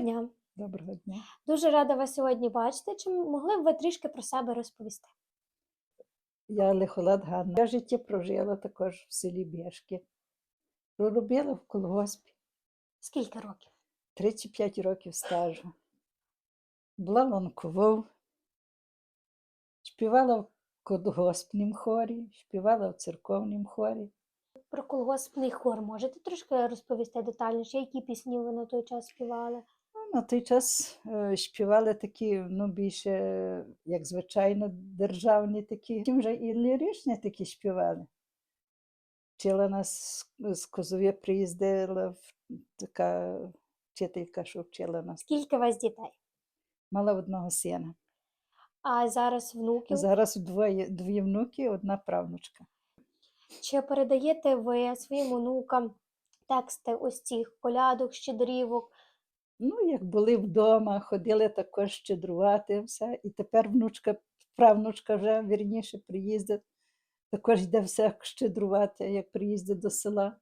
дня. Доброго дня. Дуже рада вас сьогодні бачити. Чи могли б ви трішки про себе розповісти? Я Лихолад Ганна. Я життя прожила також в селі Бєшки. Проробила в колгоспі Скільки років? 35 років стажу. Була ланковою, співала в колгоспнім хорі, співала в церковнім хорі. Про колгоспний хор можете трошки розповісти детальніше, які пісні ви на той час співали? На той час е, співали такі, ну, більше, як звичайно, державні такі. Тим вже і ліричні такі співали. Вчила нас з- Козові приїздила така вчителька, що вчила нас. Скільки у вас дітей? Мала одного сина. А зараз внуків? Зараз двоє, дві внуки, одна правнучка. Чи передаєте ви своїм онукам тексти ось цих колядок, щедрівок? Ну, як були вдома, ходили також щедрувати все. І тепер внучка, правнучка вже вірніше приїздить. Також йде все щедрувати, як приїздить до села.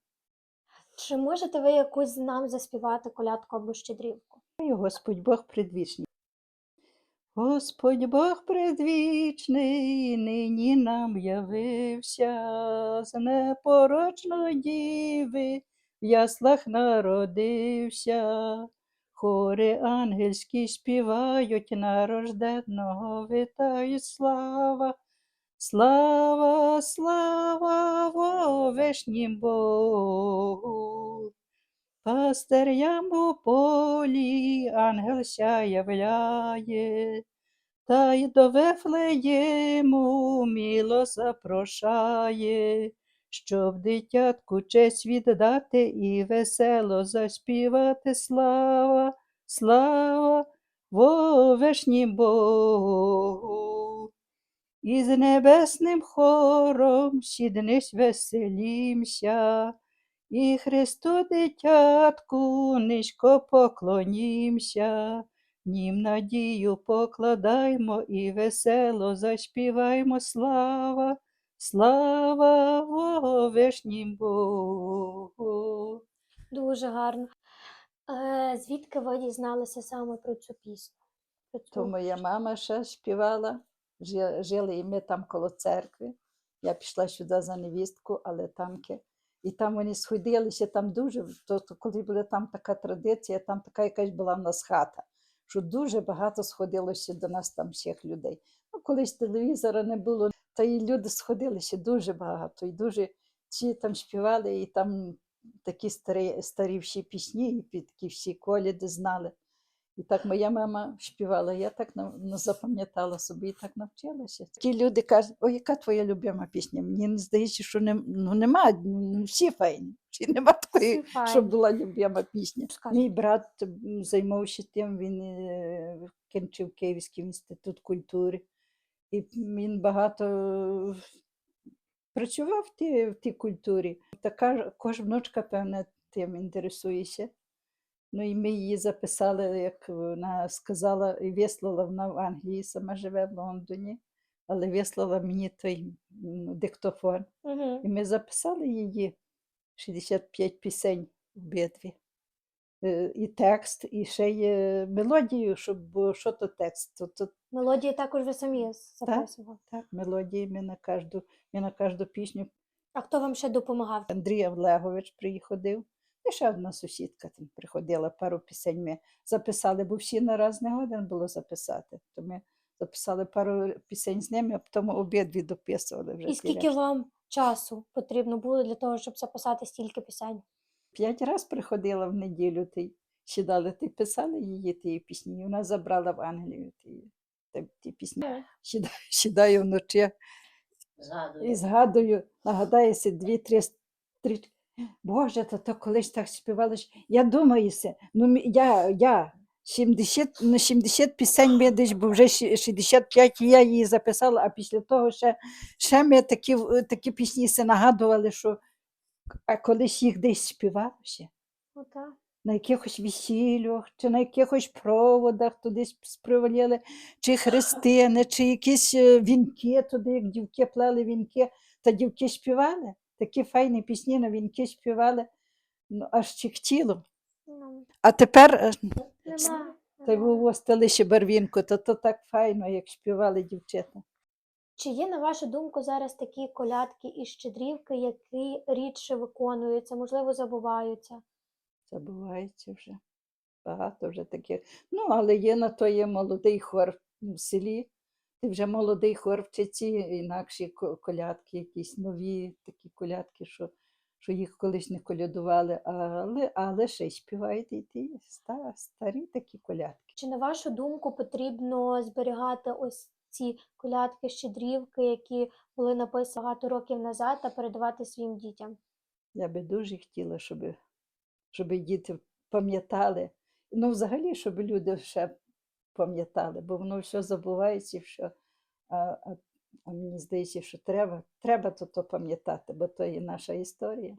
Чи можете ви якусь нам заспівати колядку або щедрівку? І Господь Бог предвічний. Господь Бог предвічний, нині нам явився, з непорочної діви в яслах народився. Хори ангельські співають, нарожденного вітають слава. Слава, слава вовешнім Богу. Пастирям у полі ангел ся являє, та й до Вефлеєму мило запрошає, щоб дитятку честь віддати і весело заспівати. Слава, слава вовешнім Богу. І з небесним хором сіднись веселімся, і Христу дитятку низько поклонімся, нім надію покладаймо і весело заспіваймо. Слава, слава вовешнім Богу. Дуже гарно. Е, звідки ви дізналися саме про цю пісню? Про цю... То моя мама ще співала, жили і ми там коло церкви. Я пішла сюди за невістку, але тамки. І там вони сходилися, там дуже, то, то коли була там така традиція, там така якась була в нас хата, що дуже багато сходилося до нас там всіх людей. Ну, колись телевізора не було, та і люди сходилися дуже багато, і дуже всі там співали, і там такі старі, старі всі пісні, і під- такі всі коляди знали. І так моя мама співала, я так ну, запам'ятала собі і так навчилася. Ті люди кажуть, ой, яка твоя любима пісня? Мені не здається, що не, ну, нема, ну, всі файні. Чи нема такої, щоб була любима пісня. Скажіть. Мій брат займався тим, він е, кінчив Київський інститут культури. І він багато працював в тій, в тій культурі. Така кожна внучка, певне, тим інтересується. Ну і ми її записали, як вона сказала, і вислала вона в Англії, сама живе в Лондоні, але вислала мені той диктофон. Угу. І ми записали її 65 пісень обидві. Е, І текст, і ще є мелодію, щоб було, що то текст. То, то, Мелодії також ви самі записували. так, мелодії ми на кожну, ми на кожну пісню. А хто вам ще допомагав? Андрій Олегович приходив. І ще одна сусідка там приходила, пару пісень ми записали, бо всі на раз не годин було записати. То ми записали пару пісень з ними, а потім обидві дописували вже. І скільки вам часу потрібно було для того, щоб записати стільки пісень? П'ять разів приходила в неділю, ти сідали, ти писали її ті пісні, і вона забрала в Англію ті, ті, пісні. Сідаю, сідаю вночі і згадую, нагадається дві-три стрічки. Боже, то, то колись так співали. Я думаю, ну я, я 70, на 70 пісень ми десь, бо вже ші- 65 я її записала, а після того ще, ще ми такі, такі пісні нагадували, що а колись їх десь співалося Отак. на якихось весіллях, чи на якихось проводах туди спривалили, чи хрестини, чи якісь е, вінки туди, як дівки плели вінки, та дівки співали. Такі файні пісні на вінки співали, ну, аж чехтіло. Ну, А тепер е, Нема. Та й вивостили ще барвінку, то то так файно, як співали дівчата. Чи є, на вашу думку, зараз такі колядки і щедрівки, які рідше виконуються, можливо, забуваються? Забувається вже. Багато вже таких. Ну, але є на то є молодий хор в селі. Ти вже молодий хор вчиться, інакші колядки, якісь нові такі колядки, що, що їх колись не колядували, але, але ще й співають і ті старі такі колядки. Чи на вашу думку потрібно зберігати ось ці колядки, щедрівки, які були написані багато років назад, та передавати своїм дітям? Я би дуже хотіла, щоб, щоб діти пам'ятали. Ну, взагалі, щоб люди ще пам'ятали, бо воно все забувається, що, а, а, а мені здається, що треба, треба то, то пам'ятати, бо то є наша історія.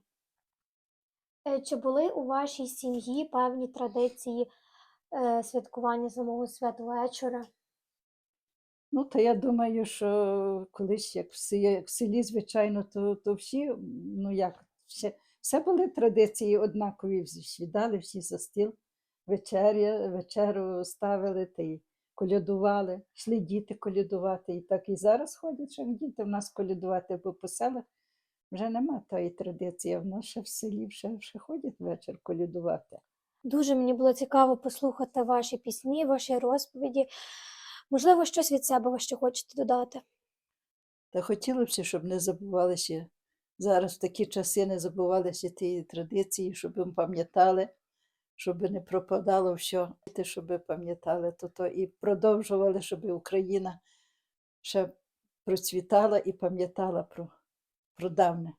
Е, Чи були у вашій сім'ї певні традиції е, святкування самого святвечора? Ну, та я думаю, що колись, як в селі, в селі звичайно, то, то всі, ну як, все, все були традиції однакові, всі сідали всі за стіл, вечеря, вечерю ставили та й колядували, йшли діти колядувати. І так і зараз ходять, що діти в нас колядувати, бо по селах вже нема тої традиції, в нас ще в селі ще, ще ходять вечір колядувати. Дуже мені було цікаво послухати ваші пісні, ваші розповіді. Можливо, щось від себе ви ще хочете додати? Та хотілося б, щоб не забувалися зараз в такі часи не забувалися ті традиції, щоб пам'ятали, щоб не пропадало все, щоб пам'ятали то, то і продовжували, щоб Україна ще процвітала і пам'ятала про, про давне.